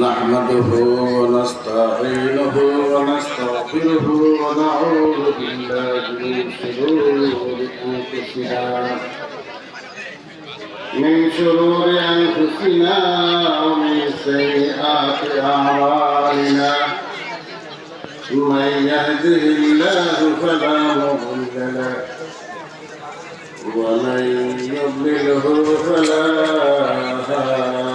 نحمده ونستعينه ونستغفره ونعوذ بالله من شرور أنفسنا من شرور أنفسنا ومن سيئات أعمالنا من يهده الله فلا مضل له ومن يضلله فلا هادي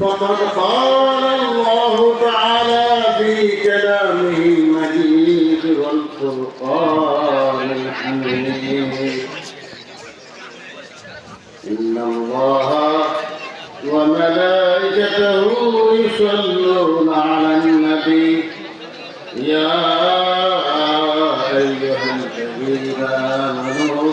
فقد قال الله تعالى في كلامه المجيد والفرقان الحميد. إن الله وملائكته يصلون على النبي. يا أيها الذين آمنوا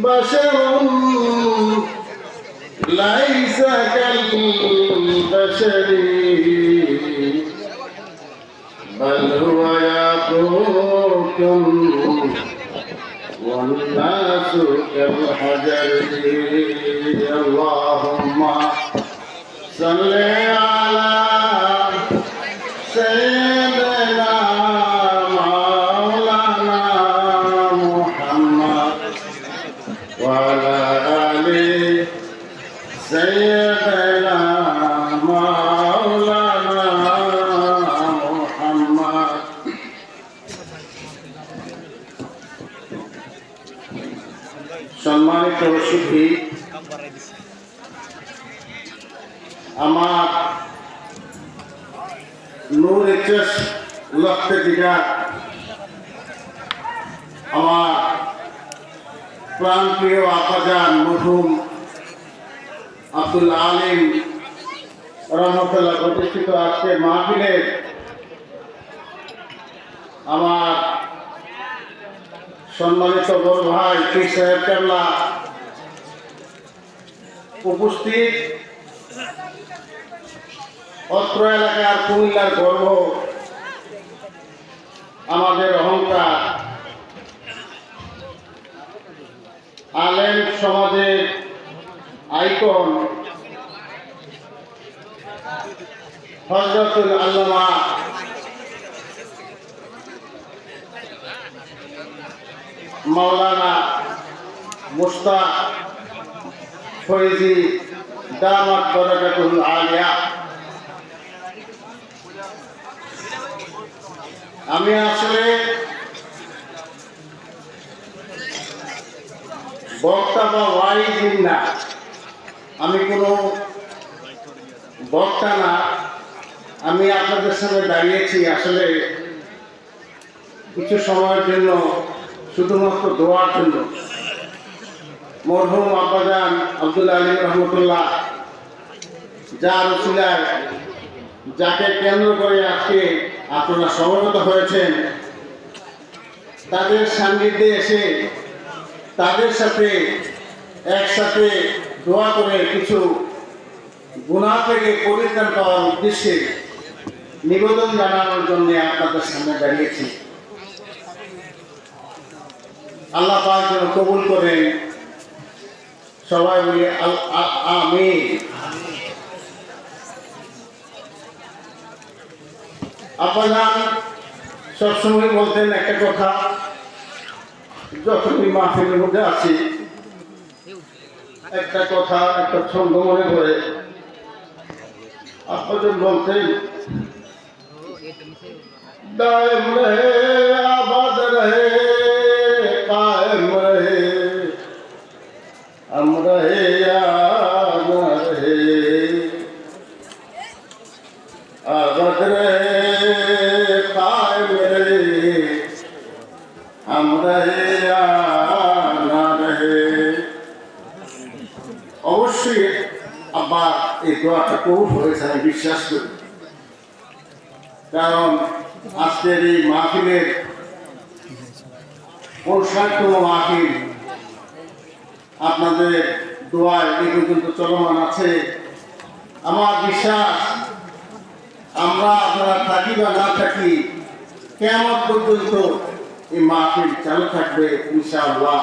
بشر ليس كالبشر بل هو يقوت والناس كالحجر اللهم صل وعلى آل سيدنا مولانا محمد সম্মানিত সুখী আমার নূর এইচএস লক্ষ্যে দিঘা আমার প্রাণপ্রিয় আপাজান মরহুম আব্দুল আলিম রহমতুল্লাহ প্রতিষ্ঠিত আজকে মাহফিলের আমার সম্মানিত বড় ভাই পীর সাহেব কেবলা উপস্থিত। অত্র এলাকার কুমিল্লার গর্ব, আমাদের অহংকার আলেম সমাজের আইকন হজরতুল আল্লামা মাওলানা মুস্তাক ফৈজি দামাত বরকাতুল আলিয়া। আমি আসলে বক্তা বা ওয়াইজিন না। আমি কোনো বক্তা না। আমি আপনাদের সামনে দাঁড়িয়েছি। আসলে কিছু সময়ের জন্য, শুধুমাত্র দোয়ার জন্য। মরহুম আব্বাজান আব্দুল আলী রহমতুল্লাহ যার উসিলায় যাকে কেন্দ্র করে আজকে আপনারা সমবেত হয়েছেন, তাদের সান্নিধ্যে এসে তাদের সাথে একসাথে দোয়া করে কিছু গুণা থেকে পরিত্রাণ পাওয়ার উদ্দেশ্যে নিবেদন জানানোর জন্য আপনাদের সামনে দাঁড়িয়েছি। আল্লাহ পাক যেন কবুল করেন। সবাই বলি আল- আ- আমিন। আপনারা সবসময় বলতেন একটা কথা যখনই মাহফিলের মধ্যে আছি একটা কথা একটা ছন্দ মনে করে আপনাদের বলতেন দায়েম অবশ্যই আব্বা, এই দোয়াটা কবুল হয়েছে, আমি বিশ্বাস করি। কারণ আজকের এই মাহফিলের পঁয়ষাটতম মাহফিল, আপনাদের দোয়ায় এই পর্যন্ত চলমান আছে। আমার বিশ্বাস, আমরা আপনারা থাকি বা না থাকি কেমন পর্যন্ত এই মাহফিল চালু থাকবে, ইনশাআল্লাহ।